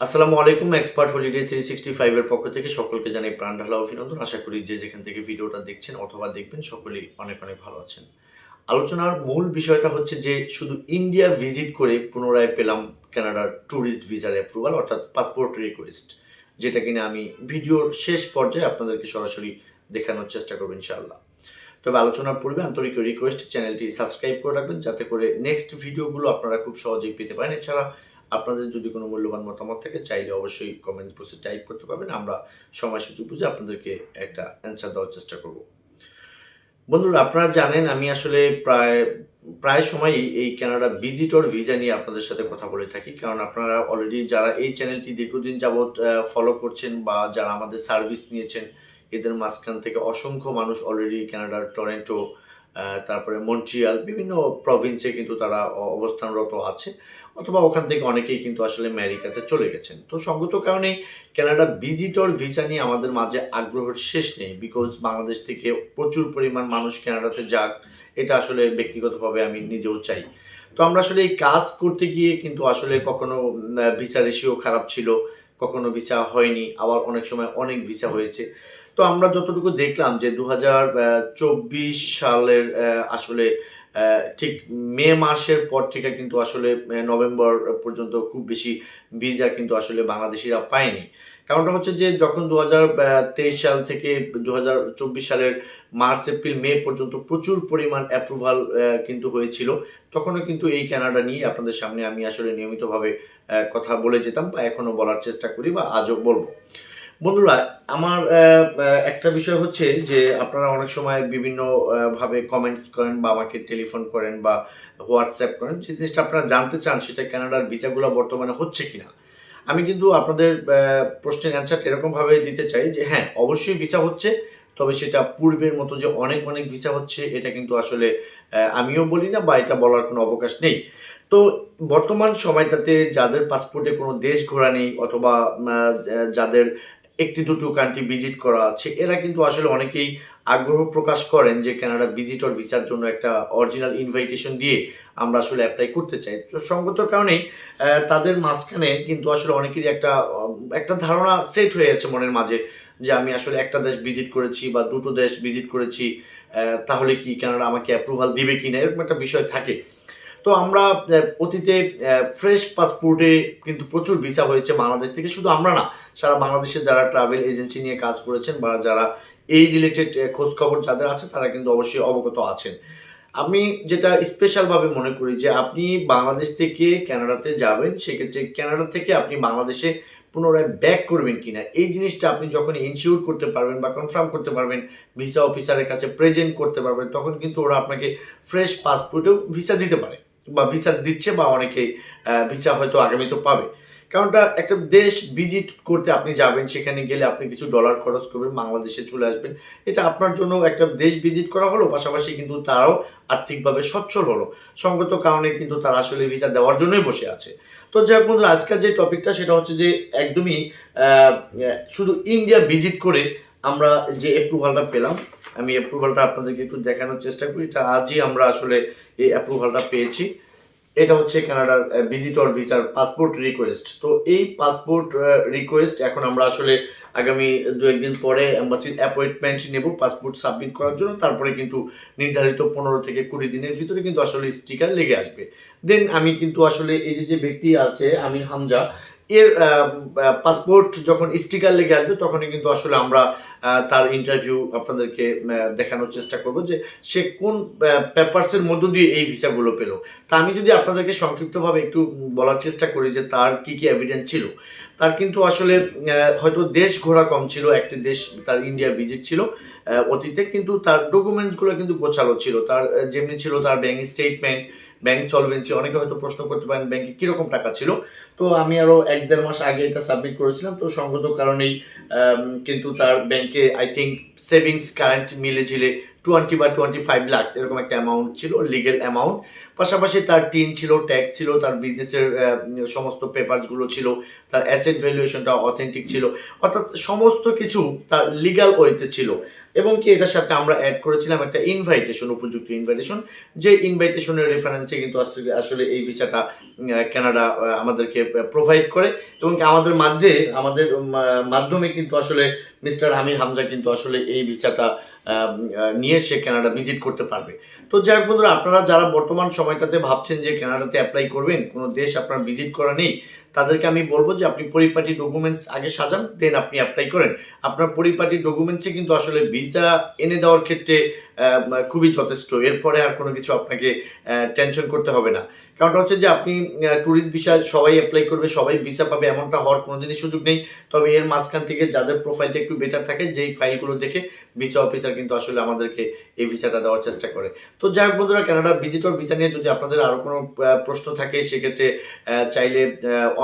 আসসালামু আলাইকুম expert holiday three sixty ফাইভের পক্ষ থেকে সকলকে জানাই প্রাণ ঢালা অভিনন্দন। আশা করি যে যেখান থেকে ভিডিওটা দেখছেন অথবা দেখবেন, সকলেই অনেক অনেক ভালো আছেন। আলোচনার মূল বিষয়টা হচ্ছে যে শুধু ইন্ডিয়া ভিজিট করে পুনরায় পেলাম কানাডার ট্যুরিস্ট ভিসার অ্যাপ্রুভাল অর্থাৎ পাসপোর্ট রিকোয়েস্ট যেটা কিনা আমি ভিডিওর শেষ পর্যায়ে আপনাদেরকে সরাসরি দেখানোর চেষ্টা করব ইনশাআল্লাহ। তবে আলোচনার পূর্বে আন্তরিক রিকোয়েস্ট চ্যানেলটি সাবস্ক্রাইব করে রাখবেন, যাতে করে নেক্সট ভিডিওগুলো আপনারা খুব সহজেই পেতে পারেন। এছাড়া আপনাদের যদি কোনো মূল্যবান মতামত থাকে, চাইলে অবশ্যই কমেন্ট বক্সে টাইপ করতে পারবেন। আমরা সময় সুযোগ বুঝে আপনাদেরকে একটা অ্যান্সার দেওয়ার চেষ্টা করব। বন্ধুরা, আপনারা জানেন আমি আসলে প্রায় প্রায় সময়ই এই কানাডা ভিজিটর ভিসা নিয়ে আপনাদের সাথে কথা বলে থাকি। কারণ আপনারা অলরেডি যারা এই চ্যানেলটি দীর্ঘদিন যাবৎ ফলো করছেন বা যারা আমাদের সার্ভিস নিয়েছেন, এদের মাঝখান থেকে অসংখ্য মানুষ অলরেডি কানাডার টরেন্টো তারপরে মন্ট্রিয়াল, বিভিন্ন প্রভিন্সে কিন্তু তারা অবস্থানরত আছে, অথবা ওখান থেকে অনেকেই কিন্তু আসলে আমেরিকাতে চলে গেছেন। তো সঙ্গত কারণে কানাডা ভিজিটর ভিসা নিয়ে আমাদের মাঝে আগ্রহের শেষ নেই বিকজ বাংলাদেশ থেকে প্রচুর পরিমাণ মানুষ কানাডাতে যাক, এটা আসলে ব্যক্তিগতভাবে আমি নিজেও চাই। তো আমরা আসলে এই কাজ করতে গিয়ে কিন্তু আসলে কখনো ভিসা রেশিও খারাপ ছিল, কখনো ভিসা হয়নি, আবার অনেক সময় অনেক ভিসা হয়েছে। তো আমরা যতটুকু দেখলাম যে দু সালের আসলে ঠিক মে মাসের পর থেকে কিন্তু আসলে নভেম্বর পর্যন্ত খুব বেশি ভিসা কিন্তু আসলে বাংলাদেশিরা পায়নি। কারণটা হচ্ছে যে যখন দু সাল থেকে দু সালের মার্চ, এপ্রিল, মে পর্যন্ত প্রচুর পরিমাণ অ্যাপ্রুভাল কিন্তু হয়েছিল, তখনও কিন্তু এই কানাডা নিয়ে আপনাদের সামনে আমি আসলে নিয়মিতভাবে কথা বলে যেতাম বা এখনও বলার চেষ্টা করি বা আজও বলব। বন্ধুরা, আমার একটা বিষয় হচ্ছে যে আপনারা অনেক সময় বিভিন্ন ভাবে কমেন্টস করেন বা আমাকে টেলিফোন করেন বা হোয়াটসঅ্যাপ করেন, যে জিনিসটা আপনারা জানতে চান সেটা কানাডার ভিসাগুলো বর্তমানে হচ্ছে কিনা। আমি কিন্তু আপনাদের প্রশ্নের অ্যান্সার এরকম ভাবে দিতে চাই যে হ্যাঁ অবশ্যই ভিসা হচ্ছে, তবে সেটা পূর্বের মতো যে অনেক অনেক ভিসা হচ্ছে, এটা কিন্তু আসলে আমিও বলি না বা এটা বলার কোনো অবকাশ নেই। তো বর্তমান সময়টাতে যাদের পাসপোর্টে কোনো দেশ ঘোরা নেই অথবা যাদের একটি, দুটো কান্ট্রি ভিজিট করা আছে। এরা কিন্তু আসলে অনেকেই আগ্রহ প্রকাশ করেন যে কানাডা ভিজিটর ভিসার জন্য একটা অরিজিনাল ইনভাইটেশন দিয়ে আমরা আসলে অ্যাপ্লাই করতে চাই। তো সঙ্গত কারণেই তাদের মাঝখানে কিন্তু আসলে অনেকেরই একটা একটা ধারণা সেট হয়ে আছে মনের মাঝে যে আমি আসলে একটা দেশ ভিজিট করেছি বা দুটো দেশ ভিজিট করেছি তাহলে কি কানাডা আমাকে অ্যাপ্রুভাল দিবে কিনা? এরকম একটা বিষয় থাকে। তো আমরা অতীতে ফ্রেশ পাসপোর্টে কিন্তু প্রচুর ভিসা হয়েছে বাংলাদেশ থেকে। শুধু আমরা না, সারা বাংলাদেশে যারা ট্রাভেল এজেন্সি নিয়ে কাজ করেছেন বা যারা এই রিলেটেড খোঁজ খবর যাদের আছে, তারা কিন্তু অবশ্যই অবগত আছেন। আমি যেটা স্পেশালভাবে মনে করি যে, আপনি বাংলাদেশ থেকে কানাডাতে যাবেন, সেক্ষেত্রে কানাডা থেকে আপনি বাংলাদেশে পুনরায় ব্যাক করবেন কিনা, এই জিনিসটা আপনি যখন ইনশিওর করতে পারবেন বা কনফার্ম করতে পারবেন ভিসা অফিসারের কাছে প্রেজেন্ট করতে পারবেন, তখন কিন্তু ওরা আপনাকে ফ্রেশ পাসপোর্টেও ভিসা দিতে পারে। বা ভিসা দিচ্ছে বা অনেকেই ভিসা হয়তো আগামীতে পাবে। কারণটা একটা দেশ ভিজিট করতে আপনি যাবেন, সেখানে গেলে আপনি কিছু ডলার খরচ করবেন, বাংলাদেশে চলে আসবেন। এটা আপনার জন্য একটা দেশ ভিজিট করা হলো, পাশাপাশি কিন্তু তারাও আর্থিকভাবে সচ্ছল হলো। সঙ্গত কারণে কিন্তু তারা আসলে ভিসা দেওয়ার জন্যই বসে আছে। তো যাই হোক বন্ধুরা, আজকের যে টপিকটা সেটা হচ্ছে যে একদমই শুধু ইন্ডিয়া ভিজিট করে আমরা যে অ্যাপ্রুভালটা পেলাম, আমি অ্যাপ্রুভালটা আপনাদেরকে একটু দেখানোর চেষ্টা করি। এটা আজই আমরা আসলে এই অ্যাপ্রুভালটা পেয়েছি। এটা হচ্ছে কানাডার ভিজিটর ভিসার পাসপোর্ট রিকোয়েস্ট তো এই পাসপোর্ট রিকোয়েস্ট এখন আমরা আসলে আগামী দু একদিন পরে অ্যাম্বাসির অ্যাপয়েন্টমেন্ট নেব পাসপোর্ট সাবমিট করার জন্য। তারপরে কিন্তু নির্ধারিত পনেরো থেকে কুড়ি দিনের ভিতরে কিন্তু আসলে স্টিকার লেগে আসবে। দেন আমি কিন্তু আসলে এই যে যে ব্যক্তি আছে আমি হামজা এর পাসপোর্ট যখন স্টিকার লেগে আসবে, তখনই কিন্তু আসলে আমরা তার ইন্টারভিউ আপনাদেরকে দেখানোর চেষ্টা করব যে সে কোন পেপারসের মধ্য দিয়ে এই ভিসাগুলো পেল। তা আমি যদি আপনাদেরকে সংক্ষিপ্তভাবে একটু বলার চেষ্টা করি যে তার কি কি এভিডেন্স ছিল, তার কিন্তু আসলে হয়তো দেশ ঘোরা কম ছিল, একটি দেশ তার ইন্ডিয়া ভিজিট ছিল। অতীতে কিন্তু তার ডকুমেন্টসগুলো কিন্তু গোছালো ছিল। তার যেমনি ছিল তার ব্যাংক স্টেটমেন্ট ব্যাংক সলভেন্সি অনেকে হয়তো প্রশ্ন করতে পারেন ব্যাংকে কীরকম টাকা ছিল। তো আমি আরও এক দেড় মাস আগে এটা সাবমিট করেছিলাম। তো সঙ্গত কারণেই কিন্তু তার ব্যাংকে আই থিঙ্ক সেভিংস কারেন্ট মিলে ঝিলে টোয়েন্টি বা টোয়েন্টি ফাইভ লাক্স এরকম একটা অ্যামাউন্ট ছিল লিগেল অ্যামাউন্ট পাশাপাশি তার টিন ছিল ট্যাক্স ছিল, তার বিজনেসের সমস্ত পেপারসগুলো ছিল, তার অ্যাসেট ভ্যালুয়েশনটা অথেন্টিক ছিল। অর্থাৎ সমস্ত কিছু তার লিগাল ওয়েতে ছিল। এবং কি এটার সাথে আমরা অ্যাড করেছিলাম একটা ইনভাইটেশন উপযুক্ত ইনভাইটেশন যে ইনভাইটেশনের রেফারেন্সে কিন্তু আসলে এই ভিসাটা কানাডা আমাদেরকে প্রোভাইড করে এবং আমাদের মাধ্যমে আমাদের মাধ্যমে কিন্তু আসলে মিস্টার আমির হামজা কিন্তু আসলে এই ভিসাটা নিয়ে সে কানাডা ভিজিট করতে পারবে। তো যাই হোক বন্ধুরা, আপনারা যারা বর্তমান সময়টাতে ভাবছেন যে কানাডাতে অ্যাপ্লাই করবেন, কোনো দেশ আপনার ভিজিট করা নেই তাদেরকে আমি বলব যে আপনি পরিপাটি ডকুমেন্টস আগে সাজান দেন আপনি অ্যাপ্লাই করেন। আপনার পরিপাটি ডকুমেন্টসে কিন্তু আসলে ভিসা এনে দেওয়ার ক্ষেত্রে খুবই যথেষ্ট। এরপরে আর কোনো কিছু আপনাকে টেনশন করতে হবে না। কারণটা হচ্ছে যে আপনি ট্যুরিস্ট ভিসা সবাই অ্যাপ্লাই করবে, সবাই ভিসা পাবে, এমনটা হওয়ার কোনোদিনই সুযোগ নেই। তবে এর মাঝখান থেকে যাদের প্রোফাইলটা একটু বেটার থাকে, যেই ফাইলগুলো দেখে ভিসা অফিসার কিন্তু আসলে আমাদেরকে এই ভিসাটা দেওয়ার চেষ্টা করে। তো যাই হোক বন্ধুরা কানাডা ভিজিটর ভিসা নিয়ে যদি আপনাদের আরও কোনো প্রশ্ন থাকে, সেক্ষেত্রে চাইলে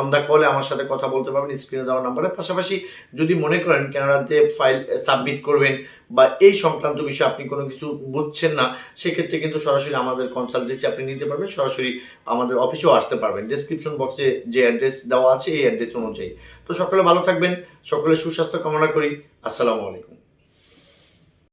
অন দ্য কলে আমার সাথে কথা বলতে পারবেন স্ক্রিনে দেওয়া নাম্বারে পাশাপাশি যদি মনে করেন কানাডাতে ফাইল সাবমিট করবেন বা এই সংক্রান্ত বিষয়ে আপনি কোনো কিছু বুঝছেন না, সেক্ষেত্রে কিন্তু সরাসরি আমাদের কনসালটেন্সি আপনি নিতে পারবেন, সরাসরি আমাদের অফিসেও আসতে পারবেন। ডেসক্রিপশন বক্সে যে অ্যাড্রেস দেওয়া আছে, এই অ্যাড্রেস অনুযায়ী। তো সকলে ভালো থাকবেন সকলে সুস্বাস্থ্য কামনা করি। আসসালামু আলাইকুম।